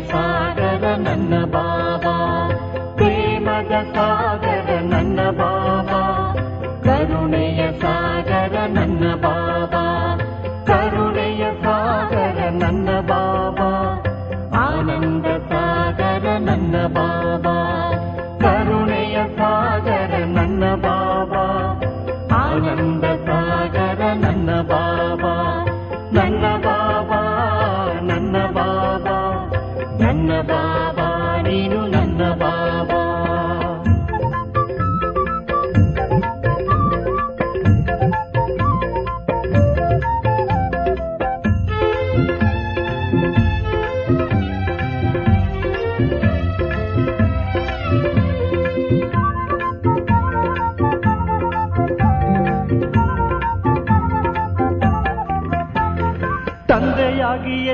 far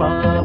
Bye.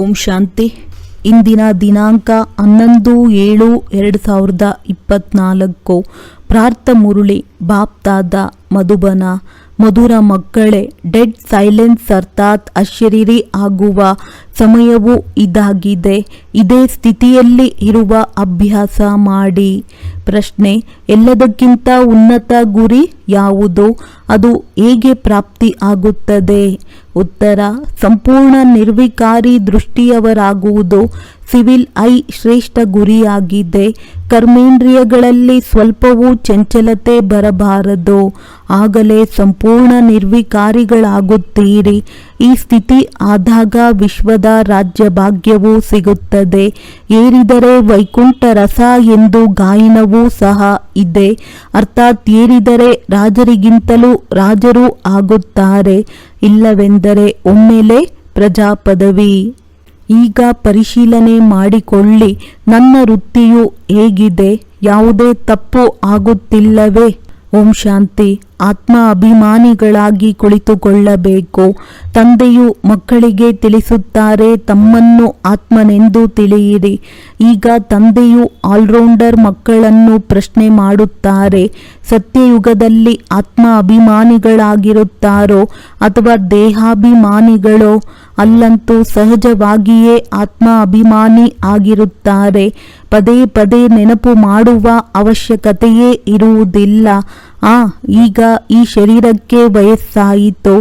ಓಂ ಶಾಂತಿ. ಇಂದಿನ ದಿನಾಂಕ ಹನ್ನೊಂದು ಏಳು ಎರಡು ಸಾವಿರದ ಇಪ್ಪತ್ತ್ನಾಲ್ಕು ಪ್ರಾರ್ಥ ಮುರುಳಿ ಬಾಪ್ತಾದ ಮಧುಬನ. ಮಧುರ ಮಕ್ಕಳೇ ಡೆಡ್ ಸೈಲೆನ್ಸ್ ಅರ್ಥಾತ್ ಅಶರೀರಿ ಆಗುವ ಸಮಯವು ಇದಾಗಿದೆ. ಇದೇ ಸ್ಥಿತಿಯಲ್ಲಿ ಇರುವ ಅಭ್ಯಾಸ ಮಾಡಿ. ಪ್ರಶ್ನೆ, ಎಲ್ಲದಕ್ಕಿಂತ ಉನ್ನತ ಗುರಿ ಯಾವುದು? ಅದು ಹೇಗೆ ಪ್ರಾಪ್ತಿ ಆಗುತ್ತದೆ? ಉತ್ತರ, ಸಂಪೂರ್ಣ ನಿರ್ವಿಕಾರಿ ದೃಷ್ಟಿಯವರಾಗುವುದು ಸಿವಿಲ್ ಐ ಶ್ರೇಷ್ಠ ಗುರಿಯಾಗಿದೆ. ಕರ್ಮೇಂದ್ರಿಯಗಳಲ್ಲಿ ಸ್ವಲ್ಪವೂ ಚಂಚಲತೆ ಬರಬಾರದು. ಆಗಲೇ ಸಂಪೂರ್ಣ ನಿರ್ವಿಕಾರಿಗಳಾಗುತ್ತೀರಿ. ಈ ಸ್ಥಿತಿ ಆದಾಗ ವಿಶ್ವದ ರಾಜ್ಯ ಭಾಗ್ಯವೂ ಸಿಗುತ್ತದೆ. ಏರಿದರೆ ವೈಕುಂಠ ರಸ ಎಂದು ಗಾಯನವೂ ಸಹ ಇದೆ. ಅರ್ಥಾತ್ ಏರಿದರೆ ರಾಜರಿಗಿಂತಲೂ ರಾಜರೂ ಆಗುತ್ತಾರೆ. ಇಲ್ಲವೆಂದರೆ ಒಮ್ಮೆಲೆ ಪ್ರಜಾಪದವಿ. ಈಗ ಪರಿಶೀಲನೆ ಮಾಡಿಕೊಳ್ಳಿ. ನನ್ನ ವೃತ್ತಿಯು ಹೇಗಿದೆ? ಯಾವುದೇ ತಪ್ಪು ಆಗುತ್ತಿಲ್ಲವೇ? ಓಂ ಶಾಂತಿ. ಆತ್ಮ ಅಭಿಮಾನಿಗಳಾಗಿ ಕುಳಿತುಕೊಳ್ಳಬೇಕು. ತಂದೆಯು ಮಕ್ಕಳಿಗೆ ತಿಳಿಸುತ್ತಾರೆ, ತಮ್ಮನ್ನು ಆತ್ಮನೆಂದು ತಿಳಿಯಿರಿ. ಈಗ ತಂದೆಯು ಆಲ್ರೌಂಡರ್ ಮಕ್ಕಳನ್ನು ಪ್ರಶ್ನೆ ಮಾಡುತ್ತಾರೆ, ಸತ್ಯಯುಗದಲ್ಲಿ ಆತ್ಮ ಅಭಿಮಾನಿಗಳಾಗಿರುತ್ತಾರೋ ಅಥವಾ ದೇಹಾಭಿಮಾನಿಗಳೋ? ಅಲ್ಲಂತೂ ಸಹಜವಾಗಿಯೇ ಆತ್ಮ ಅಭಿಮಾನಿ ಆಗಿರುತ್ತಾರೆ. ಪದೇ ಪದೇ ನೆನಪು ಮಾಡುವ ಅವಶ್ಯಕತೆಯೇ ಇರುವುದಿಲ್ಲ. ಆ, ಈಗ ಈ ಶರೀರಕ್ಕೆ ವಯಸ್ಸಾಯಿತು,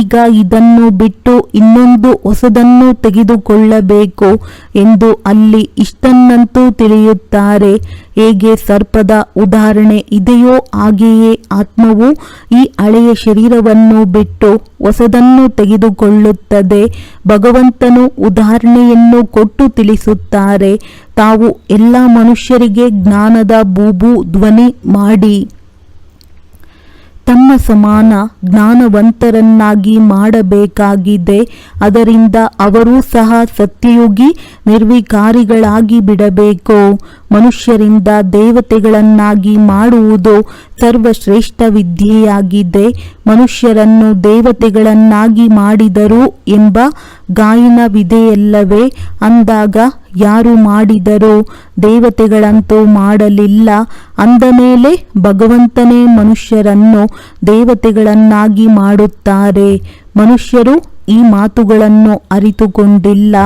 ಈಗ ಇದನ್ನು ಬಿಟ್ಟು ಇನ್ನೊಂದು ಹೊಸದನ್ನು ತೆಗೆದುಕೊಳ್ಳಬೇಕು ಎಂದು ಅಲ್ಲಿ ಇಷ್ಟನ್ನಂತೂ ತಿಳಿಯುತ್ತಾರೆ. ಹೇಗೆ ಸರ್ಪದ ಉದಾಹರಣೆ ಇದೆಯೋ ಹಾಗೆಯೇ ಆತ್ಮವು ಈ ಹಳೆಯ ಶರೀರವನ್ನು ಬಿಟ್ಟು ಹೊಸದನ್ನು ತೆಗೆದುಕೊಳ್ಳುತ್ತದೆ. ಭಗವಂತನು ಉದಾಹರಣೆಯನ್ನು ಕೊಟ್ಟು ತಿಳಿಸುತ್ತಾರೆ, ತಾವು ಎಲ್ಲ ಮನುಷ್ಯರಿಗೆ ಜ್ಞಾನದ ಬೂಬು ಧ್ವನಿ ಮಾಡಿ. ತಮ್ಮ ಸಮಾನ ಜ್ಞಾನವಂತರನ್ನಾಗಿ ಮಾಡಬೇಕಾಗಿದೆ. ಅದರಿಂದ ಅವರೂ ಸಹ ಸತ್ಯಯುಗಿ ನಿರ್ವಿಕಾರಿಗಳಾಗಿ ಬಿಡಬೇಕು. ಮನುಷ್ಯರಿಂದ ದೇವತೆಗಳನ್ನಾಗಿ ಮಾಡುವುದು ಸರ್ವಶ್ರೇಷ್ಠ ವಿದ್ಯೆಯಾಗಿದೆ. ಮನುಷ್ಯರನ್ನು ದೇವತೆಗಳನ್ನಾಗಿ ಮಾಡಿದರು ಎಂಬ ಗಾಯನವಿದೆಯಲ್ಲವೇ? ಅಂದಾಗ ಯಾರು ಮಾಡಿದರೋ ದೇವತೆಗಳಂತೂ ಮಾಡಲಿಲ್ಲ. ಅಂದ ಮೇಲೆ ಭಗವಂತನೇ ಮನುಷ್ಯರನ್ನು ದೇವತೆಗಳನ್ನಾಗಿ ಮಾಡುತ್ತಾರೆ. ಮನುಷ್ಯರು ಈ ಮಾತುಗಳನ್ನು ಅರಿತುಕೊಂಡಿಲ್ಲ.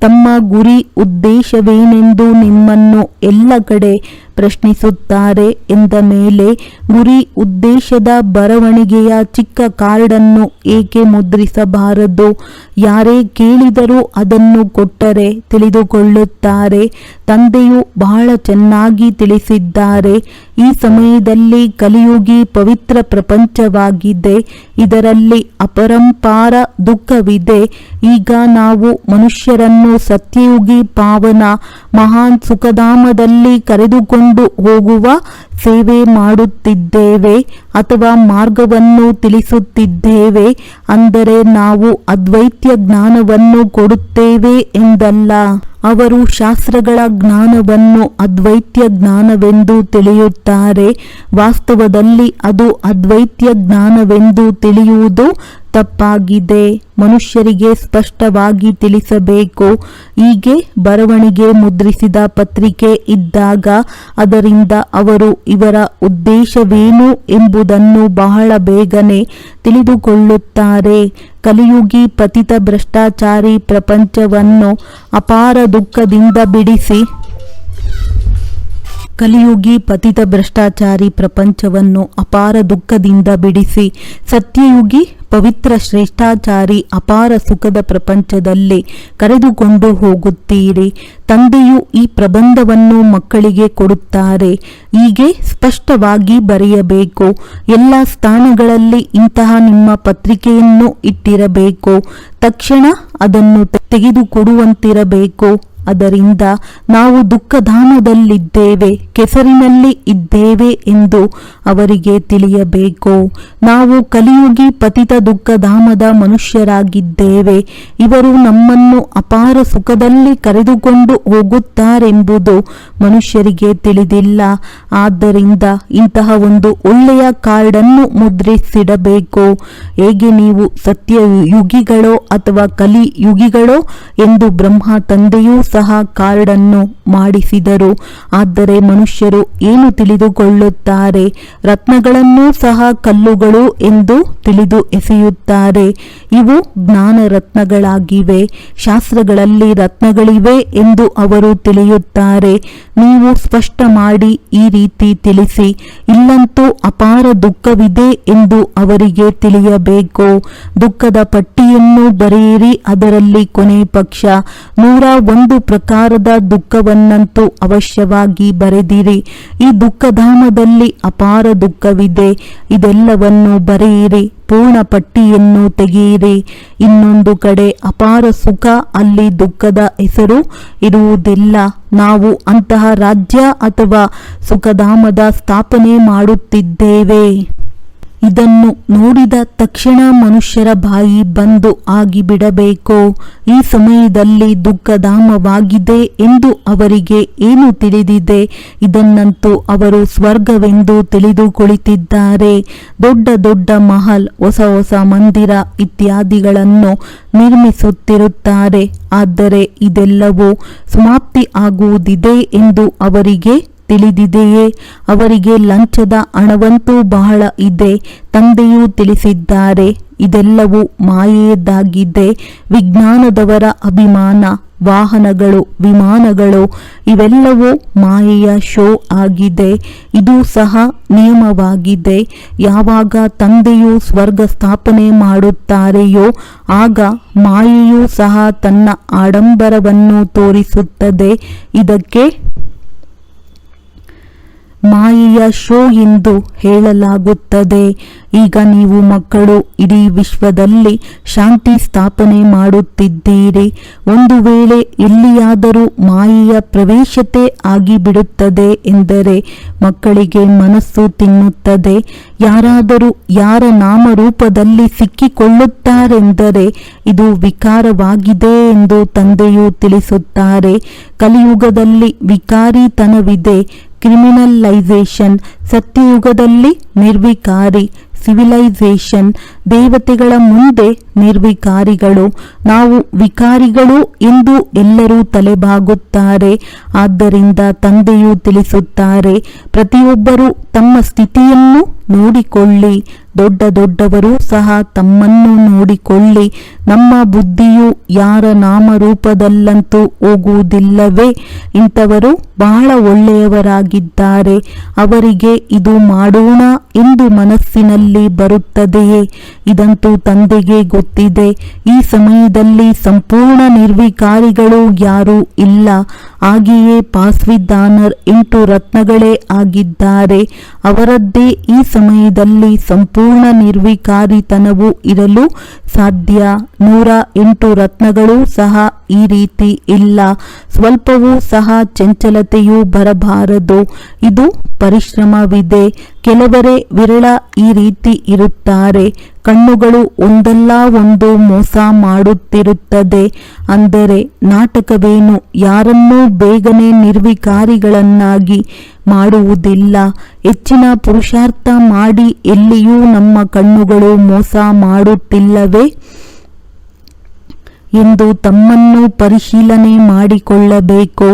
ತಮ್ಮ ಗುರಿ ಉದ್ದೇಶವೇನೆಂದು ನಿಮ್ಮನ್ನು ಎಲ್ಲ ಕಡೆ ಪ್ರಶ್ನಿಸುತ್ತಾರೆ ಎಂದ ಮೇಲೆ, ಗುರಿ ಉದ್ದೇಶದ ಬರವಣಿಗೆಯ ಚಿಕ್ಕ ಕಾರ್ಡನ್ನು ಏಕೆ ಮುದ್ರಿಸಬಾರದು? ಯಾರೇ ಕೇಳಿದರೂ ಅದನ್ನು ಕೊಟ್ಟರೆ ತಿಳಿದುಕೊಳ್ಳುತ್ತಾರೆ. ತಂದೆಯು ಬಹಳ ಚೆನ್ನಾಗಿ ತಿಳಿಸಿದ್ದಾರೆ. ಈ ಸಮಯದಲ್ಲಿ ಕಲಿಯುಗಿ ಪವಿತ್ರ ಪ್ರಪಂಚವಾಗಿದೆ. ಇದರಲ್ಲಿ ಅಪರಂಪಾರ ದುಃಖವಿದೆ. ಈಗ ನಾವು ಮನುಷ್ಯರನ್ನು ಸತ್ಯಯುಗಿ ಪಾವನ ಮಹಾನ್ ಸುಖಧಾಮದಲ್ಲಿ ಕರೆದುಕೊಂಡು ಹೋಗುವ ಸೇವೆ ಮಾಡುತ್ತಿದ್ದೇವೆ. ಅಥವಾ ಮಾರ್ಗವನ್ನು ತಿಳಿಸುತ್ತಿದ್ದೇವೆ, ಅಂದರೆ ನಾವು ಅದ್ವೈತ್ಯ ಜ್ಞಾನವನ್ನು ಕೊಡುತ್ತೇವೆ ಎಂದಲ್ಲ. ಅವರು ಶಾಸ್ತ್ರಗಳ ಜ್ಞಾನವನ್ನು ಅದ್ವೈತ್ಯ ಜ್ಞಾನವೆಂದು ತಿಳಿಯುತ್ತಾರೆ. ವಾಸ್ತವದಲ್ಲಿ ಅದು ಅದ್ವೈತ್ಯ ಜ್ಞಾನವೆಂದು ತಿಳಿಯುವುದು ತಪ್ಪಾಗಿದೆ. ಮನುಷ್ಯರಿಗೆ ಸ್ಪಷ್ಟವಾಗಿ ತಿಳಿಸಬೇಕು. ಹೀಗೆ ಬರವಣಿಗೆ ಮುದ್ರಿಸಿದ ಪತ್ರಿಕೆ ಇದ್ದಾಗ ಅದರಿಂದ ಅವರು ಇವರ ಉದ್ದೇಶವೇನು ಎಂಬುದನ್ನು ಬಹಳ ಬೇಗನೆ ತಿಳಿದುಕೊಳ್ಳುತ್ತಾರೆ. ಕಲಿಯುಗಿ ಪತಿತ ಭ್ರಷ್ಟಾಚಾರಿ ಪ್ರಪಂಚವನ್ನು ಅಪಾರ ದುಃಖದಿಂದ ಬಿಡಿಸಿ ಕಲಿಯುಗಿ ಪತಿತ ಭ್ರಷ್ಟಾಚಾರಿ ಪ್ರಪಂಚವನ್ನು ಅಪಾರ ದುಃಖದಿಂದ ಬಿಡಿಸಿ, ಸತ್ಯಯುಗಿ ಪವಿತ್ರ ಶ್ರೇಷ್ಠಾಚಾರಿ ಅಪಾರ ಸುಖದ ಪ್ರಪಂಚದಲ್ಲಿ ಕರೆದುಕೊಂಡು ಹೋಗುತ್ತೀರಿ. ತಂದೆಯು ಈ ಪ್ರಬಂಧವನ್ನು ಮಕ್ಕಳಿಗೆ ಕೊಡುತ್ತಾರೆ. ಹೀಗೆ ಸ್ಪಷ್ಟವಾಗಿ ಬರೆಯಬೇಕು, ಎಲ್ಲ ಸ್ಥಾನಗಳಲ್ಲಿ ಇಂತಹ ನಿಮ್ಮ ಪತ್ರಿಕೆಯನ್ನು ಇಟ್ಟಿರಬೇಕು, ತಕ್ಷಣ ಅದನ್ನು ತೆಗೆದುಕೊಡುವಂತಿರಬೇಕು. ಅದರಿಂದ ನಾವು ದುಃಖಧಾಮದಲ್ಲಿದ್ದೇವೆ, ಕೆಸರಿನಲ್ಲಿ ಇದ್ದೇವೆ ಎಂದು ಅವರಿಗೆ ತಿಳಿಯಬೇಕು. ನಾವು ಕಲಿಯುಗಿ ಪತಿತ ದುಃಖಧಾಮದ ಮನುಷ್ಯರಾಗಿದ್ದೇವೆ. ಇವರು ನಮ್ಮನ್ನು ಅಪಾರ ಸುಖದಲ್ಲಿ ಕರೆದುಕೊಂಡು ಹೋಗುತ್ತಾರೆಂಬುದು ಮನುಷ್ಯರಿಗೆ ತಿಳಿದಿಲ್ಲ. ಆದ್ದರಿಂದ ಇಂತಹ ಒಂದು ಒಳ್ಳೆಯ ಕಾರ್ಡನ್ನು ಮುದ್ರಿಸಿಡಬೇಕು. ಹೇಗೆ ನೀವು ಸತ್ಯ ಯುಗಿಗಳೋ ಅಥವಾ ಕಲಿ ಯುಗಿಗಳೋ ಎಂದು ಬ್ರಹ್ಮ ತಂದೆಯೂ ಕಾರ್ಡನ್ನು ಮಾಡಿಸಿದರು. ಆದರೆ ಮನುಷ್ಯರು ಏನು ತಿಳಿದುಕೊಳ್ಳುತ್ತಾರೆ? ರತ್ನಗಳನ್ನೂ ಸಹ ಕಲ್ಲುಗಳು ಎಂದು ತಿಳಿದು ಎಸೆಯುತ್ತಾರೆ. ಇವು ಜ್ಞಾನ ರತ್ನಗಳಾಗಿವೆ ಶಾಸ್ತ್ರಗಳಲ್ಲಿ ರತ್ನಗಳಿವೆ ಎಂದು ಅವರು ತಿಳಿಯುತ್ತಾರೆ. ನೀವು ಸ್ಪಷ್ಟ ಮಾಡಿ ಈ ರೀತಿ ತಿಳಿಸಿ. ಇಲ್ಲಂತೂ ಅಪಾರ ದುಃಖವಿದೆ ಎಂದು ಅವರಿಗೆ ತಿಳಿಯಬೇಕು. ದುಃಖದ ಪಟ್ಟಿಯನ್ನು ಬರೆಯಿರಿ, ಅದರಲ್ಲಿ ಕೊನೆ ಪಕ್ಷ. ನೂರ ಒಂದು ಪ್ರಕಾರದ ದುಃಖವನ್ನಂತೂ ಅವಶ್ಯವಾಗಿ ಬರೆದಿರಿ. ಈ ದುಃಖಧಾಮದಲ್ಲಿ ಅಪಾರ ದುಃಖವಿದೆ. ಇದೆಲ್ಲವನ್ನು ಬರೆಯಿರಿ. ಪೂರ್ಣ ಪಟ್ಟಿಯನ್ನು ತೆಗೆಯಿರಿ. ಇನ್ನೊಂದು ಕಡೆ ಅಪಾರ ಸುಖ ಅಲ್ಲಿ ದುಃಖದ ಹೆಸರು ಇರುವುದಿಲ್ಲ. ನಾವು ಅಂತಹ ರಾಜ್ಯ ಅಥವಾ ಸುಖಧಾಮದ ಸ್ಥಾಪನೆ ಮಾಡುತ್ತಿದ್ದೇವೆ. ಇದನ್ನು ನೋಡಿದ ತಕ್ಷಣ ಮನುಷ್ಯರ ಬಾಯಿ ಬಂದು ಆಗಿಬಿಡಬೇಕು? ಈ ಸಮಯದಲ್ಲಿ ದುಃಖಧಾಮವಾಗಿದೆ ಎಂದು ಅವರಿಗೆ ಏನು ತಿಳಿದಿದೆ? ಇದನ್ನಂತೂ ಅವರು ಸ್ವರ್ಗವೆಂದು ತಿಳಿದು ಕುಳಿತಿದ್ದಾರೆ ದೊಡ್ಡ ದೊಡ್ಡ ಮಹಲ್, ಹೊಸ ಹೊಸ ಮಂದಿರ ಇತ್ಯಾದಿಗಳನ್ನು ನಿರ್ಮಿಸುತ್ತಿರುತ್ತಾರೆ. ಆದರೆ ಇದೆಲ್ಲವೂ ಸಮಾಪ್ತಿ ಆಗುವುದಿದೆ ಎಂದು ಅವರಿಗೆ ತಿಳಿದಿದೆಯೇ? ಅವರಿಗೆ ಲಂಚದ ಹಣವಂತೂ ಬಹಳ ಇದೆ, ತಂದೆಯೂ ತಿಳಿಸಿದ್ದಾರೆ. ಇದೆಲ್ಲವೂ ಮಾಯೆಯದ್ದಾಗಿದೆ. ವಿಜ್ಞಾನದವರ ಅಭಿಮಾನ, ವಾಹನಗಳು, ವಿಮಾನಗಳು, ಇವೆಲ್ಲವೂ ಮಾಯೆಯ ಶೋ ಆಗಿದೆ. ಇದು ಸಹ ನಿಯಮವಾಗಿದೆ. ಯಾವಾಗ ತಂದೆಯು ಸ್ವರ್ಗ ಸ್ಥಾಪನೆ ಮಾಡುತ್ತಾರೆಯೋ, ಆಗ ಮಾಯೆಯೂ ಸಹ ತನ್ನ ಆಡಂಬರವನ್ನು ತೋರಿಸುತ್ತದೆ. ಇದಕ್ಕೆ ಮಾಯೆಯ ಶೋ ಎಂದು ಹೇಳಲಾಗುತ್ತದೆ. ಈಗ ನೀವು ಮಕ್ಕಳು ಇಡೀ ವಿಶ್ವದಲ್ಲಿ ಶಾಂತಿ ಸ್ಥಾಪನೆ ಮಾಡುತ್ತಿದ್ದೀರಿ. ಒಂದು ವೇಳೆ ಎಲ್ಲಿಯಾದರೂ ಮಾಯೆಯ ಪ್ರವೇಶತೆ ಆಗಿಬಿಡುತ್ತದೆ ಎಂದರೆ ಮಕ್ಕಳಿಗೆ ಮನಸ್ಸು ತಿನ್ನುತ್ತದೆ. ಯಾರಾದರೂ ಯಾರ ನಾಮರೂಪದಲ್ಲಿ ಸಿಕ್ಕಿಕೊಳ್ಳುತ್ತಾರೆಂದರೆ ಇದು ವಿಕಾರವಾಗಿದೆ ಎಂದು ತಂದೆಯು ತಿಳಿಸುತ್ತಾರೆ. ಕಲಿಯುಗದಲ್ಲಿ ವಿಕಾರಿತನವಿದೆ. ಕ್ರಿಮಿನಲೈಸೇಷನ್ ಸತ್ಯಯುಗದಲ್ಲಿ ನಿರ್ವಿಕಾರಿ ಸಿವಿಲೈಸೇಷನ್ ದೇವತೆಗಳ ಮುಂದೆ ನಿರ್ವಿಕಾರಿಗಳು. ನಾವು ವಿಕಾರಿಗಳು ಎಂದು ಎಲ್ಲರೂ ತಲೆಬಾಗುತ್ತಾರೆ. ಆದ್ದರಿಂದ ತಂದೆಯು ತಿಳಿಸುತ್ತಾರೆ, ಪ್ರತಿಯೊಬ್ಬರೂ ತಮ್ಮ ಸ್ಥಿತಿಯನ್ನು ನೋಡಿಕೊಳ್ಳಿ. ದೊಡ್ಡ ದೊಡ್ಡವರು ಸಹ ತಮ್ಮನ್ನು ನೋಡಿಕೊಳ್ಳಿ. ನಮ್ಮ ಬುದ್ಧಿಯು ಯಾರ ನಾಮರೂಪದಲ್ಲಂತೂ ಹೋಗುವುದಿಲ್ಲವೇ? ಇಂಥವರು ಬಹಳ ಒಳ್ಳೆಯವರಾಗಿದ್ದಾರೆ. ಅವರಿಗೆ ಇದು ಮಾಡೋಣ ಎಂದು ಮನಸ್ಸಿನಲ್ಲಿ ಬರುತ್ತದೆಯೇ? ಇದಂತೂ ತಂದೆಗೆ ಗೊತ್ತಿದೆ. ಈ ಸಮಯದಲ್ಲಿ ಸಂಪೂರ್ಣ ನಿರ್ವಿಕಾರಿಗಳು ಯಾರೂ ಇಲ್ಲ. ಹಾಗೆಯೇ ಪಾಸ್ವಿದಾನರ್ ಎಂಟು ರತ್ನಗಳೇ ಆಗಿದ್ದಾರೆ. ಅವರದ್ದೇ ಈ ಸಮಯದಲ್ಲಿ ಸಂಪೂರ್ಣ ನಿರ್ವಿಕಾರಿತನವು ಇರಲು ಸಾಧ್ಯ. ನೂರ ಎಂಟು ರತ್ನಗಳು ಸಹ ಈ ರೀತಿ ಇಲ್ಲ. ಸ್ವಲ್ಪವೂ ಸಹ ಚಂಚಲತೆಯೂ ಬರಬಾರದು. ಇದು ಪರಿಶ್ರಮವಿದೆ. ಕೆಲವರೇ ವಿರಳ ಈ ರೀತಿ ಇರುತ್ತಾರೆ. ಕಣ್ಣುಗಳು ಒಂದಲ್ಲ ಒಂದು ಮೋಸ ಮಾಡುತ್ತಿರುತ್ತದೆ. ಅಂದರೆ ನಾಟಕವೇನು? ಯಾರನ್ನೂ ಬೇಗನೆ ನಿರ್ವಿಕಾರಿಗಳನ್ನಾಗಿ ಮಾಡುವುದಿಲ್ಲ. ಹೆಚ್ಚಿನ ಪುರುಷಾರ್ಥ ಮಾಡಿ ಎಲ್ಲಿಯೂ ನಮ್ಮ ಕಣ್ಣುಗಳು ಮೋಸ ಮಾಡುತ್ತಿಲ್ಲವೇ? ಎಂದು ತಮ್ಮನ್ನು ಪರಿಶೀಲನೆ ಮಾಡಿಕೊಳ್ಳಬೇಕು.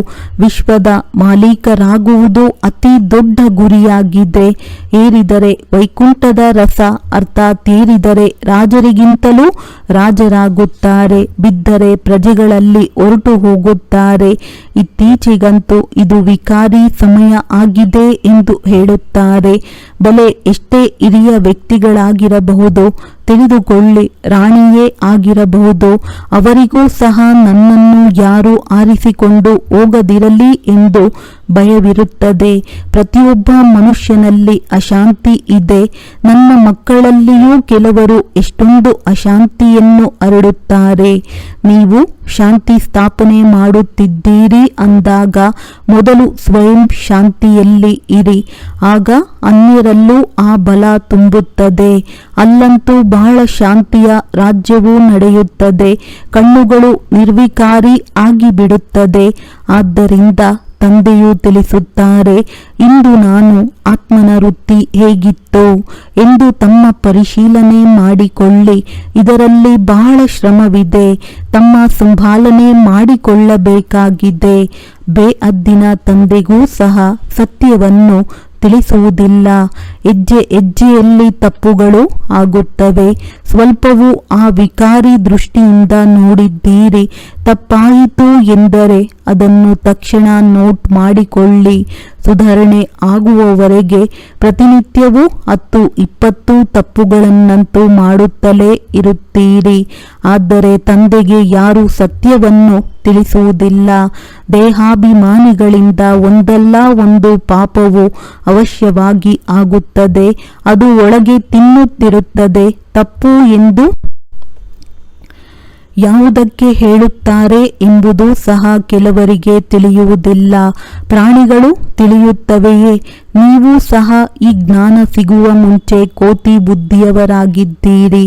ವಿಶ್ವದ ಮಾಲೀಕರಾಗುವುದು ಅತಿ ದೊಡ್ಡ ಗುರಿಯಾಗಿದೆ. ಏರಿದರೆ ವೈಕುಂಠದ ರಸ ಅರ್ಥಾತ್ ಏರಿದರೆ ರಾಜರಿಗಿಂತಲೂ ರಾಜರಾಗುತ್ತಾರೆ. ಬಿದ್ದರೆ ಪ್ರಜೆಗಳಲ್ಲಿ ಹೊರಟು ಹೋಗುತ್ತಾರೆ. ಇತ್ತೀಚೆಗಂತೂ ಇದು ವಿಕಾರಿ ಸಮಯ ಆಗಿದೆ ಎಂದು ಹೇಳುತ್ತಾರೆ. ಬಲೆ ಎಷ್ಟೇ ಹಿರಿಯ ವ್ಯಕ್ತಿಗಳಾಗಿರಬಹುದು, ತಿಳಿದುಕೊಳ್ಳಿ ರಾಣಿಯೇ ಆಗಿರಬಹುದು. ಅವರಿಗೂ ಸಹ ನನ್ನನ್ನು ಯಾರು ಆರಿಸಿಕೊಂಡು ಹೋಗದಿರಲಿ ಎಂದು ಭಯವಿರುತ್ತದೆ. ಪ್ರತಿಯೊಬ್ಬ ಮನುಷ್ಯನಲ್ಲಿ ಅಶಾಂತಿ ಇದೆ. ನನ್ನ ಮಕ್ಕಳಲ್ಲಿಯೂ ಕೆಲವರು ಎಷ್ಟೊಂದು ಅಶಾಂತಿಯನ್ನು ಹರಡುತ್ತಾರೆ. ನೀವು ಶಾಂತಿ ಸ್ಥಾಪನೆ ಮಾಡುತ್ತಿದ್ದೀರಿ ಅಂದಾಗ ಮೊದಲು ಸ್ವಯಂ ಶಾಂತಿಯಲ್ಲಿ ಇರಿ. ಆಗ ಅನ್ಯರಲ್ಲೂ ಆ ಬಲ ತುಂಬುತ್ತದೆ. ಅಲ್ಲಂತೂ ಬಹಳ ಶಾಂತಿಯ ರಾಜ್ಯವೂ ನಡೆಯುತ್ತದೆ. ಕಣ್ಣುಗಳು ನಿರ್ವಿಕಾರಿ ಆಗಿಬಿಡುತ್ತದೆ. ಆದ್ದರಿಂದ ತಂದೆಯು ತಿಳಿಸುತ್ತಾರೆ, ಇಂದು ನಾನು ಆತ್ಮನ ವೃತ್ತಿ ಹೇಗಿತ್ತು ಎಂದು ತಮ್ಮ ಪರಿಶೀಲನೆ ಮಾಡಿಕೊಳ್ಳಿ. ಇದರಲ್ಲಿ ಬಹಳ ಶ್ರಮವಿದೆ. ತಮ್ಮ ಸಂಭಾಲನೆ ಮಾಡಿಕೊಳ್ಳಬೇಕಾಗಿದೆ. ಬೇಅದ್ದಿನ ತಂದೆಗೂ ಸಹ ಸತ್ಯವನ್ನು ತಿಳಿಸುವುದಿಲ್ಲ. ಹೆಜ್ಜೆ ಹೆಜ್ಜೆಯಲ್ಲಿ ತಪ್ಪುಗಳು ಆಗುತ್ತವೆ. ಸ್ವಲ್ಪವೂ ಆ ವಿಕಾರಿ ದೃಷ್ಟಿಯಿಂದ ನೋಡಿದ್ದೀರಿ. ತಪ್ಪಾಯಿತು ಎಂದರೆ ಅದನ್ನು ತಕ್ಷಣ ನೋಟ್ ಮಾಡಿಕೊಳ್ಳಿ. ಸುಧಾರಣೆ ಆಗುವವರೆಗೆ ಪ್ರತಿನಿತ್ಯವೂ ಹತ್ತು, ಇಪ್ಪತ್ತು ತಪ್ಪುಗಳನ್ನಂತೂ ಮಾಡುತ್ತಲೇ ಇರುತ್ತೀರಿ. ಆದರೆ ತಂದೆಗೆ ಯಾರು ಸತ್ಯವನ್ನು ತಿಳಿಸುವುದಿಲ್ಲ. ದೇಹಾಭಿಮಾನಿಗಳಿಂದ ಒಂದಲ್ಲ ಒಂದು ಪಾಪವು ಅವಶ್ಯವಾಗಿ ಆಗುತ್ತದೆ. ಅದು ಒಳಗೆ ತಿನ್ನುತ್ತಿರುತ್ತದೆ. ತಪ್ಪು ಎಂದು ಯಾವುದಕ್ಕೆ ಹೇಳುತ್ತಾರೆ ಎಂಬುದು ಸಹ ಕೆಲವರಿಗೆ ತಿಳಿಯುವುದಿಲ್ಲ. ಪ್ರಾಣಿಗಳು ತಿಳಿಯುತ್ತವೆಯೇ? ನೀವು ಸಹ ಈ ಜ್ಞಾನ ಸಿಗುವ ಮುಂಚೆ ಕೋತಿ ಬುದ್ಧಿಯವರಾಗಿದ್ದೀರಿ.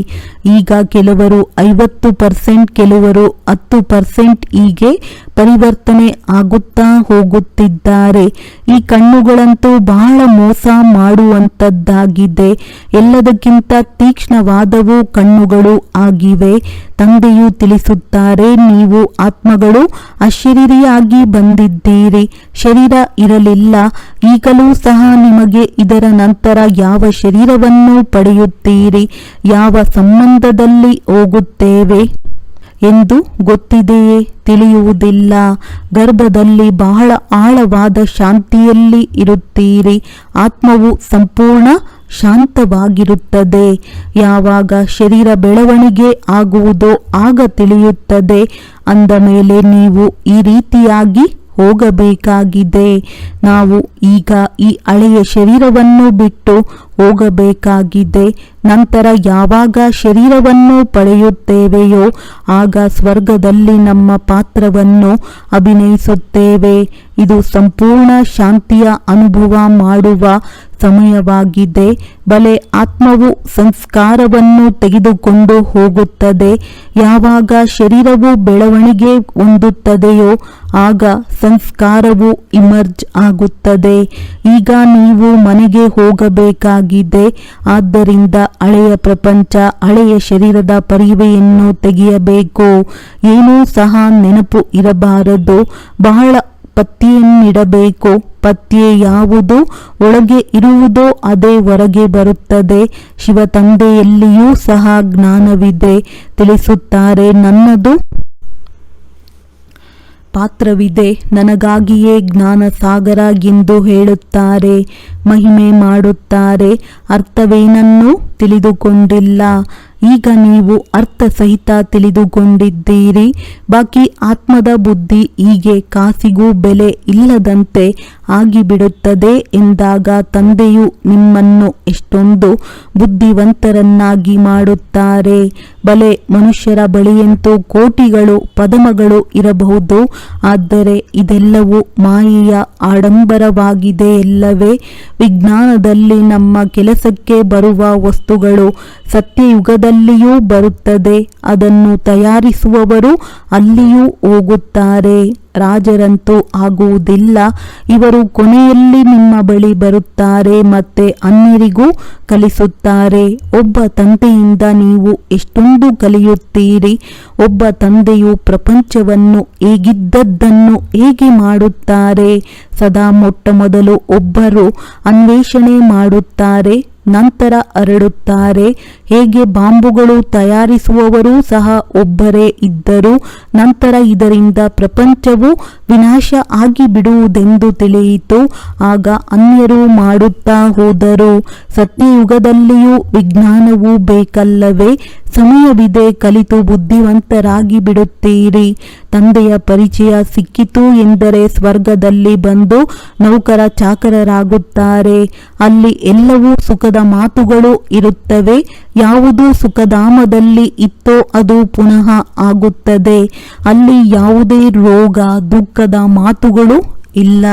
ಈಗ ಕೆಲವರು ಐವತ್ತು ಪರ್ಸೆಂಟ್, ಕೆಲವರು ಹತ್ತು ಪರ್ಸೆಂಟ್ ಹೀಗೆ ಪರಿವರ್ತನೆ ಆಗುತ್ತಾ ಹೋಗುತ್ತಿದ್ದಾರೆ. ಈ ಕಣ್ಣುಗಳಂತೂ ಬಹಳ ಮೋಸ ಮಾಡುವಂತದ್ದಾಗಿದೆ ಎಲ್ಲದಕ್ಕಿಂತ ತೀಕ್ಷ್ಣವಾದವು ಕಣ್ಣುಗಳು ಆಗಿವೆ. ತಂದೆಯು ತಿಳಿಸುತ್ತಾರೆ, ನೀವು ಆತ್ಮಗಳು ಅಶರೀರಿಯಾಗಿ ಬಂದಿದ್ದೀರಿ. ಶರೀರ ಇರಲಿಲ್ಲ. ಈಗಲೂ ಸಹ ನಿಮಗೆ ಇದರ ನಂತರ ಯಾವ ಶರೀರವನ್ನು ಪಡೆಯುತ್ತೀರಿ? ಯಾವ ಸಂಬಂಧದಲ್ಲಿ ಹೋಗುತ್ತೇವೆ ಎಂದು ಗೊತ್ತಿದೆಯೇ? ತಿಳಿಯುವುದಿಲ್ಲ. ಗರ್ಭದಲ್ಲಿ ಬಹಳ ಆಳವಾದ ಶಾಂತಿಯಲ್ಲಿ ಇರುತ್ತೀರಿ. ಆತ್ಮವು ಸಂಪೂರ್ಣ ಶಾಂತವಾಗಿರುತ್ತದೆ. ಯಾವಾಗ ಶರೀರ ಬೆಳವಣಿಗೆ ಆಗುವುದೋ ಆಗ ತಿಳಿಯುತ್ತದೆ. ಅಂದ ಮೇಲೆ ನೀವು ಈ ರೀತಿಯಾಗಿ ಹೋಗಬೇಕಾಗಿದೆ. ನಾವು ಈಗ ಈ ಹಳೆಯ ಶರೀರವನ್ನು ಬಿಟ್ಟು ಹೋಗಬೇಕಾಗಿದೆ. ನಂತರ ಯಾವಾಗ ಶರೀರವನ್ನು ಪಡೆಯುತ್ತೇವೆಯೋ ಆಗ ಸ್ವರ್ಗದಲ್ಲಿ ನಮ್ಮ ಪಾತ್ರವನ್ನು ಅಭಿನಯಿಸುತ್ತೇವೆ. ಇದು ಸಂಪೂರ್ಣ ಶಾಂತಿಯ ಅನುಭವ ಮಾಡುವ ಸಮಯವಾಗಿದೆ. ಬಲೆ ಆತ್ಮವು ಸಂಸ್ಕಾರವನ್ನು ತೆಗೆದುಕೊಂಡು ಹೋಗುತ್ತದೆ. ಯಾವಾಗ ಶರೀರವು ಬೆಳವಣಿಗೆ ಹೊಂದುತ್ತದೆಯೋ ಆಗ ಸಂಸ್ಕಾರವು ಇಮರ್ಜ್ ಆಗುತ್ತದೆ. ಈಗ ನೀವು ಮನೆಗೆ ಹೋಗಬೇಕಾಗಿದೆ. ಆದ್ದರಿಂದ ಹಳೆಯ ಪ್ರಪಂಚ ಹಳೆಯ ಶರೀರದ ಪರಿವೆಯನ್ನು ತೆಗೆಯಬೇಕು. ಏನೂ ಸಹ ನೆನಪು ಇರಬಾರದು. ಬಹಳ ಪತ್ತಿಯನ್ನಿಡಬೇಕು. ಪತ್ಯೆ ಯಾವುದು ಒಳಗೆ ಇರುವುದೋ ಅದೇ ಹೊರಗೆ ಬರುತ್ತದೆ. ಶಿವ ತಂದೆಯಲ್ಲಿಯೂ ಸಹ ಜ್ಞಾನವಿದೆ, ತಿಳಿಸುತ್ತಾರೆ ನನ್ನದು ಪಾತ್ರವಿದೆ. ನನಗಾಗಿಯೇ ಜ್ಞಾನ ಸಾಗರ ಎಂದು ಹೇಳುತ್ತಾರೆ ಮಹಿಮೆ ಮಾಡುತ್ತಾರೆ. ಅರ್ಥವೇನನ್ನೂ ತಿಳಿದುಕೊಂಡಿಲ್ಲ. ಈಗ ನೀವು ಅರ್ಥ ಸಹಿತ ತಿಳಿದುಕೊಂಡಿದ್ದೀರಿ. ಬಾಕಿ ಆತ್ಮದ ಬುದ್ಧಿ ಹೀಗೆ ಕಾಸಿಗೂ ಬೆಲೆ ಇಲ್ಲದಂತೆ ಆಗಿಬಿಡುತ್ತದೆ ಎಂದಾಗ ತಂದೆಯು ನಿಮ್ಮನ್ನು ಎಷ್ಟೊಂದು ಬುದ್ಧಿವಂತರನ್ನಾಗಿ ಮಾಡುತ್ತಾರೆ. ಬಲೆ ಮನುಷ್ಯರ ಬಳಿಯಂತೂ ಕೋಟಿಗಳು ಪದಮಗಳು ಇರಬಹುದು. ಆದರೆ ಇದೆಲ್ಲವೂ ಮಾಯೆಯ ಆಡಂಬರವಾಗಿದೆ ಎಲ್ಲವೇ ವಿಜ್ಞಾನದಲ್ಲಿ ನಮ್ಮ ಕೆಲಸಕ್ಕೆ ಬರುವ ವಸ್ತುಗಳು ಸತ್ಯಯುಗದಲ್ಲಿಯೂ ಬರುತ್ತದೆ. ಅದನ್ನು ತಯಾರಿಸುವವರು ಅಲ್ಲಿಯೂ ಹೋಗುತ್ತಾರೆ. ರಾಜರಂತೂ ಆಗುವುದಿಲ್ಲ. ಇವರು ಕೊನೆಯಲ್ಲಿ ನಿಮ್ಮ ಬಳಿ ಬರುತ್ತಾರೆ ಮತ್ತೆ ಅನ್ಯರಿಗೂ ಕಲಿಸುತ್ತಾರೆ. ಒಬ್ಬ ತಂದೆಯಿಂದ ನೀವು ಎಷ್ಟೊಂದು ಕಲಿಯುತ್ತೀರಿ. ಒಬ್ಬ ತಂದೆಯು ಪ್ರಪಂಚವನ್ನು ಹೇಗಿದ್ದದ್ದನ್ನು ಹೇಗೆ ಮಾಡುತ್ತಾರೆ. ಸದಾ ಮೊಟ್ಟ ಮೊದಲು ಒಬ್ಬರು ಅನ್ವೇಷಣೆ ಮಾಡುತ್ತಾರೆ. ನಂತರ ಹರಡುತ್ತಾರೆ ಹೇಗೆ ಬಾಂಬುಗಳು ತಯಾರಿಸುವವರೂ ಸಹ ಒಬ್ಬರೇ ಇದ್ದರು. ನಂತರ ಇದರಿಂದ ಪ್ರಪಂಚವು ವಿನಾಶ ಆಗಿಬಿಡುವುದೆಂದು ತಿಳಿಯಿತು. ಆಗ ಅನ್ಯರು ಮಾಡುತ್ತಾ ಹೋದರು. ಸತ್ಯಯುಗದಲ್ಲಿಯೂ ವಿಜ್ಞಾನವೂ ಬೇಕಲ್ಲವೇ? ಸಮಯವಿದೆ ಕಲಿತು ಬುದ್ಧಿವಂತರಾಗಿ ಬಿಡುತ್ತೀರಿ. ತಂದೆಯ ಪರಿಚಯ ಸಿಕ್ಕಿತು ಎಂದರೆ ಸ್ವರ್ಗದಲ್ಲಿ ಬಂದು ನೌಕರ ಚಾಕರರಾಗುತ್ತಾರೆ. ಅಲ್ಲಿ ಎಲ್ಲವೂ ಸುಖದ ಮಾತುಗಳು ಇರುತ್ತವೆ. ಯಾವುದು ಸುಖಧಾಮದಲ್ಲಿ ಇತ್ತೋ ಅದು ಪುನಃ ಆಗುತ್ತದೆ. ಅಲ್ಲಿ ಯಾವುದೇ ರೋಗ, ದುಃಖದ ಮಾತುಗಳು ಇಲ್ಲ.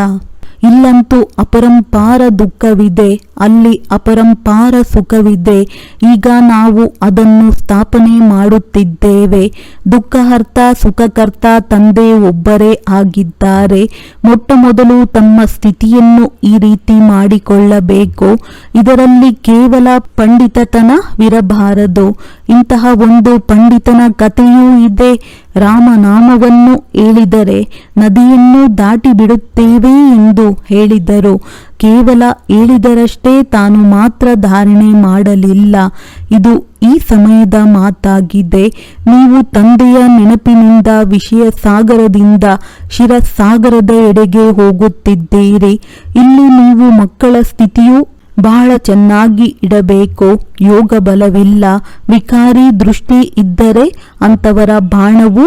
ಇಲ್ಲಂತೂ ಅಪರಂಪಾರ ದುಃಖವಿದೆ, ಅಲ್ಲಿ ಅಪರಂಪಾರ ಸುಖವಿದೆ. ಈಗ ನಾವು ಅದನ್ನು ಸ್ಥಾಪನೆ ಮಾಡುತ್ತಿದ್ದೇವೆ. ದುಃಖಹರ್ತ ಸುಖಕರ್ತ ತಂದೆ ಒಬ್ಬರೇ ಆಗಿದ್ದಾರೆ. ಮೊಟ್ಟ ಮೊದಲು ತಮ್ಮ ಸ್ಥಿತಿಯನ್ನು ಈ ರೀತಿ ಮಾಡಿಕೊಳ್ಳಬೇಕು. ಇದರಲ್ಲಿ ಕೇವಲ ಪಂಡಿತತನವಿರಬಾರದು ಇಂತಹ ಒಂದು ಪಂಡಿತನ ಕಥೆಯೂ ಇದೆ. ರಾಮನಾಮವನ್ನು ಹೇಳಿದರೆ ನದಿಯನ್ನು ದಾಟಿ ಬಿಡುತ್ತೇವೆ ಎಂದು ಹೇಳಿದರು. ಕೇವಲ ಹೇಳಿದರಷ್ಟೇ ತಾನು ಮಾತ್ರ ಧಾರಣೆ ಮಾಡಲಿಲ್ಲ. ಇದು ಈ ಸಮಯದ ಮಾತಾಗಿದೆ. ನೀವು ತಂದೆಯ ನೆನಪಿನಿಂದ ವಿಷಯ ಸಾಗರದಿಂದ ಶಿರಸಾಗರದ ಎಡೆಗೆ ಹೋಗುತ್ತಿದ್ದೀರಿ. ಇಲ್ಲಿ ನೀವು ಮಕ್ಕಳ ಸ್ಥಿತಿಯು ಬಹಳ ಚೆನ್ನಾಗಿ ಇಡಬೇಕು ಯೋಗ ಬಲವಿಲ್ಲ ವಿಕಾರಿ ದೃಷ್ಟಿ ಇದ್ದರೆ ಅಂತವರ ಬಾಣವು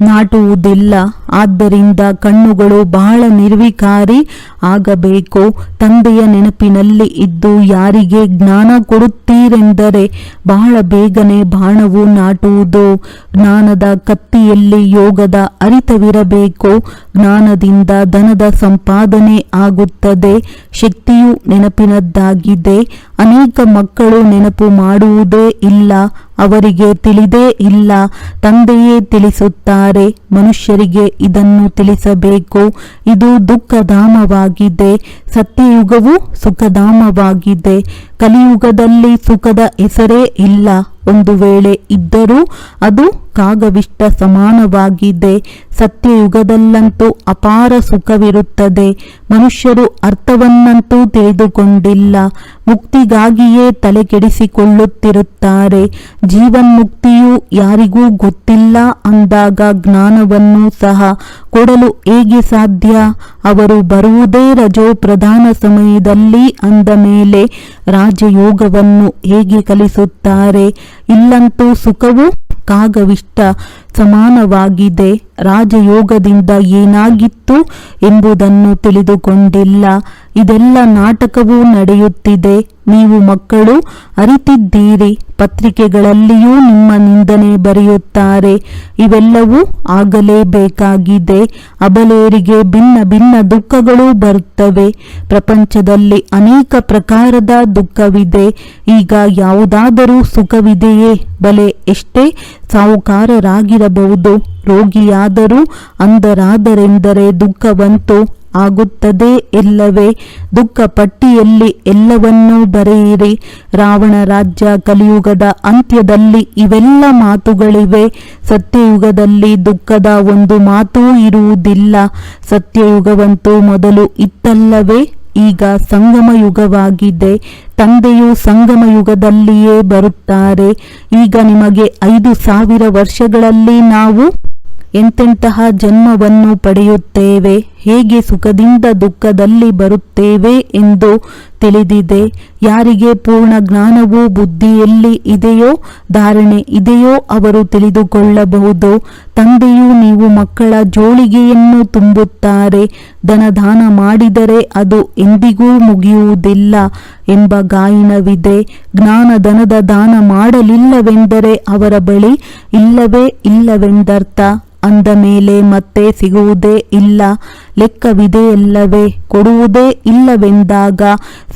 ನಾಟುವುದಿಲ್ಲ. ಆದ್ದರಿಂದ ಕಣ್ಣುಗಳು ಬಹಳ ನಿರ್ವಿಕಾರಿ ಆಗಬೇಕು. ತಂದೆಯ ನೆನಪಿನಲ್ಲಿ ಇದ್ದು ಯಾರಿಗೆ ಜ್ಞಾನ ಕೊಡುತ್ತೀರೆಂದರೆ ಬಹಳ ಬೇಗನೆ ಬಾಣವು ನಾಟುವುದು. ಜ್ಞಾನದ ಕತ್ತಿಯಲ್ಲಿ ಯೋಗದ ಅರಿತವಿರಬೇಕು. ಜ್ಞಾನದಿಂದ ಧನದ ಸಂಪಾದನೆ ಆಗುತ್ತದೆ. ಶಕ್ತಿಯು ನೆನಪಿನದ್ದಾಗಿದೆ. ಅನೇಕ ಮಕ್ಕಳು ನೆನಪು ಮಾಡುವುದೇ ಇಲ್ಲ, ಅವರಿಗೆ ತಿಳಿದೇ ಇಲ್ಲ, ತಂದೆಯೇ ತಿಳಿಸುತ್ತಾರೆ, ಮನುಷ್ಯರಿಗೆ ಇದನ್ನು ತಿಳಿಸಬೇಕು, ಇದು ದುಃಖಧಾಮವಾಗಿದೆ, ಸತ್ಯಯುಗವು ಸುಖಧಾಮವಾಗಿದೆ, ಕಲಿಯುಗದಲ್ಲಿ ಸುಖದ ಹೆಸರೇ ಇಲ್ಲ, ಒಂದು ವೇಳೆ ಇದ್ದರೂ ಅದು ಕಾಗವಿಷ್ಟ ಸಮಾನವಾಗಿದೆ ಸತ್ಯಯುಗದಲ್ಲಂತೂ ಅಪಾರ ಸುಖವಿರುತ್ತದೆ. ಮನುಷ್ಯರು ಅರ್ಥವನ್ನಂತೂ ತಿಳಿದುಕೊಂಡಿಲ್ಲ. ಮುಕ್ತಿಗಾಗಿಯೇ ತಲೆ ಕೆಡಿಸಿಕೊಳ್ಳುತ್ತಿರುತ್ತಾರೆ ಜೀವನ್ಮುಕ್ತಿಯು ಯಾರಿಗೂ ಗೊತ್ತಿಲ್ಲ ಅಂದಾಗ ಜ್ಞಾನವನ್ನು ಸಹ ಕೊಡಲು ಹೇಗೆ ಸಾಧ್ಯ? ಅವರು ಬರುವುದೇ ರಜೋ ಪ್ರಧಾನ ಸಮಯದಲ್ಲಿ ಅಂದ ಮೇಲೆ ರಾಜಯೋಗವನ್ನು ಹೇಗೆ ಕಲಿಸುತ್ತಾರೆ? ಇಲ್ಲಂತೂ ಸುಖವು ಕಾಗವಿಷ್ಟ ಸಮಾನವಾಗಿದೆ. ರಾಜಯೋಗದಿಂದ ಏನಾಗಿತ್ತು ಎಂಬುದನ್ನು ತಿಳಿದುಕೊಂಡಿಲ್ಲ. ಇದೆಲ್ಲ ನಾಟಕವೂ ನಡೆಯುತ್ತಿದೆ. ನೀವು ಮಕ್ಕಳು, ಅರಿತಿದ್ದೀರಿ. ಪತ್ರಿಕೆಗಳಲ್ಲಿಯೂ ನಿಮ್ಮ ನಿಂದನೆ ಬರೆಯುತ್ತಾರೆ. ಇವೆಲ್ಲವೂ ಆಗಲೇಬೇಕಾಗಿದೆ. ಅಬಲೇರಿಗೆ ಭಿನ್ನ ಭಿನ್ನ ದುಃಖಗಳು ಬರುತ್ತವೆ. ಪ್ರಪಂಚದಲ್ಲಿ ಅನೇಕ ಪ್ರಕಾರದ ದುಃಖವಿದೆ. ಈಗ ಯಾವುದಾದರೂ ಸುಖವಿದೆಯೇ? ಬಲೆ ಎಷ್ಟೇ ಸಾಹುಕಾರರಾಗಿರಬಹುದು ರೋಗಿಯಾದರೂ ಅಂಧರಾದರೆಂದರೆ ದುಃಖವಂತೂ ಆಗುತ್ತದೆ ಎಲ್ಲವೇ. ದುಃಖ ಪಟ್ಟಿಯಲ್ಲಿ ಎಲ್ಲವನ್ನೂ ಬರೆಯಿರಿ. ರಾವಣ ರಾಜ್ಯ ಕಲಿಯುಗದ ಅಂತ್ಯದಲ್ಲಿ ಇವೆಲ್ಲ ಮಾತುಗಳಿವೆ. ಸತ್ಯಯುಗದಲ್ಲಿ ದುಃಖದ ಒಂದು ಮಾತೂ ಇರುವುದಿಲ್ಲ. ಸತ್ಯಯುಗವಂತೂ ಮೊದಲು ಇತ್ತಲ್ಲವೇ? ಈಗ ಸಂಗಮ ಯುಗವಾಗಿದೆ ತಂದೆಯು ಸಂಗಮ ಯುಗದಲ್ಲಿಯೇ ಬರುತ್ತಾರೆ. ಈಗ ನಿಮಗೆ ಐದು ಸಾವಿರ ವರ್ಷಗಳಲ್ಲಿ ನಾವು ಎಂತೆಂತಹ ಜನ್ಮವನ್ನು ಪಡೆಯುತ್ತೇವೆ? ಹೇಗೆ ಸುಖದಿಂದ ದುಃಖದಲ್ಲಿ ಬರುತ್ತೇವೆ ಎಂದು ತಿಳಿದಿದೆ. ಯಾರಿಗೆ ಪೂರ್ಣ ಜ್ಞಾನವು ಬುದ್ಧಿಯಲ್ಲಿ ಇದೆಯೋ, ಧಾರಣೆ ಇದೆಯೋ ಅವರು ತಿಳಿದುಕೊಳ್ಳಬಹುದು. ತಂದೆಯು ನೀವು ಮಕ್ಕಳ ಜೋಳಿಗೆಯನ್ನು ತುಂಬುತ್ತಾರೆ. ಧನದಾನ ಮಾಡಿದರೆ ಅದು ಎಂದಿಗೂ ಮುಗಿಯುವುದಿಲ್ಲ ಎಂಬ ಗಾಯನವಿದೆ. ಜ್ಞಾನ ಧನದ ದಾನ ಮಾಡಲಿಲ್ಲವೆಂದರೆ ಅವರ ಬಳಿ ಇಲ್ಲವೇ ಇಲ್ಲವೆಂದರ್ಥ. ಅಂದ ಮೇಲೆ ಮತ್ತೆ ಸಿಗುವುದೇ ಇಲ್ಲ. ಲೆಕ್ಕವಿದೆಯಲ್ಲವೇ ಕೊಡುವುದೇ ಇಲ್ಲವೆಂದಾಗ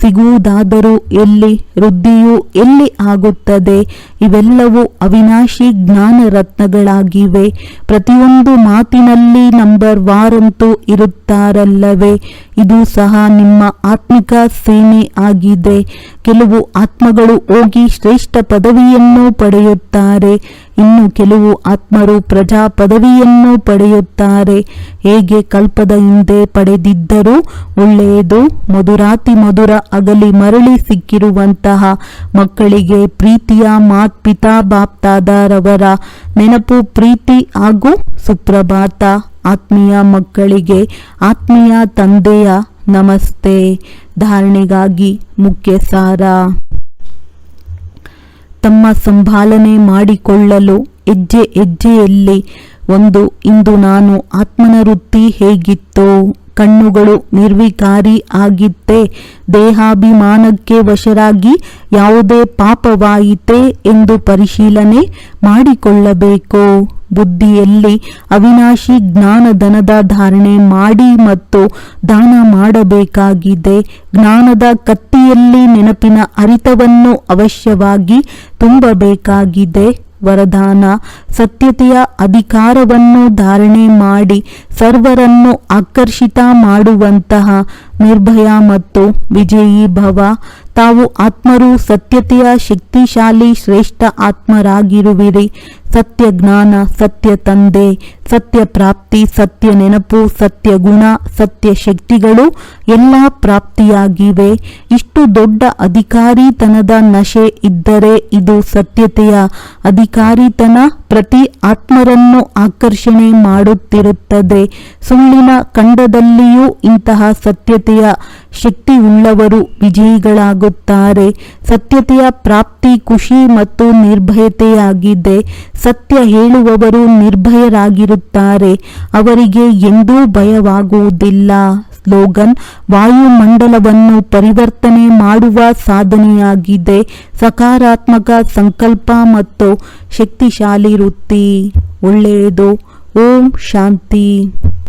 ಸಿಗುವುದಾದರೂ ಎಲ್ಲಿ ವೃದ್ಧಿಯು ಎಲ್ಲಿ ಆಗುತ್ತದೆ? ಇವೆಲ್ಲವೂ ಅವಿನಾಶಿ ಜ್ಞಾನ ರತ್ನಗಳಾಗಿವೆ ಪ್ರತಿಯೊಂದು ಮಾತಿನಲ್ಲಿ ನಂಬರ್ ವಾರಂತೂ ಇರುತ್ತಾರಲ್ಲವೇ? ಇದು ಸಹ ನಿಮ್ಮ ಆತ್ಮಿಕ ಸೇನೆ ಆಗಿದೆ. ಕೆಲವು ಆತ್ಮಗಳು ಹೋಗಿ ಶ್ರೇಷ್ಠ ಪದವಿಯನ್ನು ಪಡೆಯುತ್ತಾರೆ. ಇನ್ನು ಕೆಲವು ಆತ್ಮರು ಪ್ರಜಾ ಪದವಿಯನ್ನು ಪಡೆಯುತ್ತಾರೆ. ಹೇಗೆ ಕಲ್ಪದ ಹಿಂದೆ ಪಡೆದಿದ್ದರೂ ಒಳ್ಳೆಯದು. ಮಧುರಾತಿ ಮಧುರ ಅಗಲಿ ಮರಳಿ ಸಿಕ್ಕಿರುವಂತಹ ಮಕ್ಕಳಿಗೆ ಪ್ರೀತಿಯ ಮಾತ್ ಪಿತಾ ಬಾಪ್ತಾದರವರ ನೆನಪು, ಪ್ರೀತಿ ಹಾಗೂ ಸುಪ್ರಭಾತ. ಆತ್ಮೀಯ ಮಕ್ಕಳಿಗೆ ಆತ್ಮೀಯ ತಂದೆಯ ನಮಸ್ತೆ. ಧಾರಣೆಗಾಗಿ ಮುಖ್ಯ ಸಾರ ತಮ್ಮ ಸಂಭಾಲನೆ ಮಾಡಿಕೊಳ್ಳಲು ಹೆಜ್ಜೆ ಹೆಜ್ಜೆಯಲ್ಲಿ ಒಂದು, ಇಂದು ನಾನು ಆತ್ಮನ ವೃತ್ತಿ ಹೇಗಿತ್ತೋ? ಕಣ್ಣುಗಳು ನಿರ್ವಿಕಾರಿ ಆಗಿತ್ತೆ, ದೇಹಾಭಿಮಾನಕ್ಕೆ ವಶರಾಗಿ ಯಾವುದೇ ಪಾಪವಾಯಿತೆ ಎಂದು ಪರಿಶೀಲನೆ ಮಾಡಿಕೊಳ್ಳಬೇಕು. ಬುದ್ಧಿಯಲ್ಲಿ ಅವಿನಾಶಿ ಜ್ಞಾನಧನದ ಧಾರಣೆ ಮಾಡಿ ಮತ್ತು ದಾನ ಮಾಡಬೇಕಾಗಿದೆ. ಜ್ಞಾನದ ಕತ್ತಿಯಲ್ಲಿ ನೆನಪಿನ ಅರಿತವನ್ನು ಅವಶ್ಯವಾಗಿ ತುಂಬಬೇಕಾಗಿದೆ. ವರದಾನ ಸತ್ಯತೆಯ ಅಧಿಕಾರವನ್ನು ಧಾರಣೆ ಮಾಡಿ ಸರ್ವರನ್ನು ಆಕರ್ಷಿತ ಮಾಡುವಂತಹ ನಿರ್ಭಯ ಮತ್ತು ವಿಜಯೀ ಭವ ತಾವು ಆತ್ಮರು ಸತ್ಯತೆಯ ಶಕ್ತಿಶಾಲಿ ಶ್ರೇಷ್ಠ ಆತ್ಮರಾಗಿರುವಿರಿ. ಸತ್ಯ ಜ್ಞಾನ, ಸತ್ಯ ತಂದೆ, ಸತ್ಯ ಪ್ರಾಪ್ತಿ, ಸತ್ಯ ನೆನಪು, ಸತ್ಯ ಗುಣ, ಸತ್ಯ ಶಕ್ತಿಗಳು ಎಲ್ಲ ಪ್ರಾಪ್ತಿಯಾಗಿವೆ. ಇಷ್ಟು ದೊಡ್ಡ ಅಧಿಕಾರಿತನದ ನಶೆ ಇದ್ದರೆ ಇದು ಸತ್ಯತೆಯ ಅಧಿಕಾರಿತನ ಪ್ರತಿ ಆತ್ಮರನ್ನು ಆಕರ್ಷಣೆ ಮಾಡುತ್ತಿರುತ್ತದೆ. ಸುಳ್ಳಿನ ಖಂಡದಲ್ಲಿಯೂ ಇಂತಹ ಸತ್ಯತೆಯ ಶಕ್ತಿ ಉಳ್ಳವರು ವಿಜಯಿಗಳಾಗುತ್ತಾರೆ ಸತ್ಯತೆಯ ಪ್ರಾಪ್ತಿ ಖುಷಿ ಮತ್ತು ನಿರ್ಭಯತೆಯಾಗಿದೆ. ಸತ್ಯ ಹೇಳುವವರು ನಿರ್ಭಯರಾಗಿರುತ್ತಾರೆ. ಅವರಿಗೆ ಎಂದೂ ಭಯವಾಗುವುದಿಲ್ಲ. ಸ್ಲೋಗನ್, ವಾಯುಮಂಡಲವನ್ನು ಪರಿವರ್ತನೆ ಮಾಡುವ ಸಾಧನೆಯಾಗಿದೆ. ಸಕಾರಾತ್ಮಕ ಸಂಕಲ್ಪ ಮತ್ತು ಶಕ್ತಿಶಾಲಿ ವೃತ್ತಿ. ಒಳ್ಳೆಯದು. ಓಂ ಶಾಂತಿ.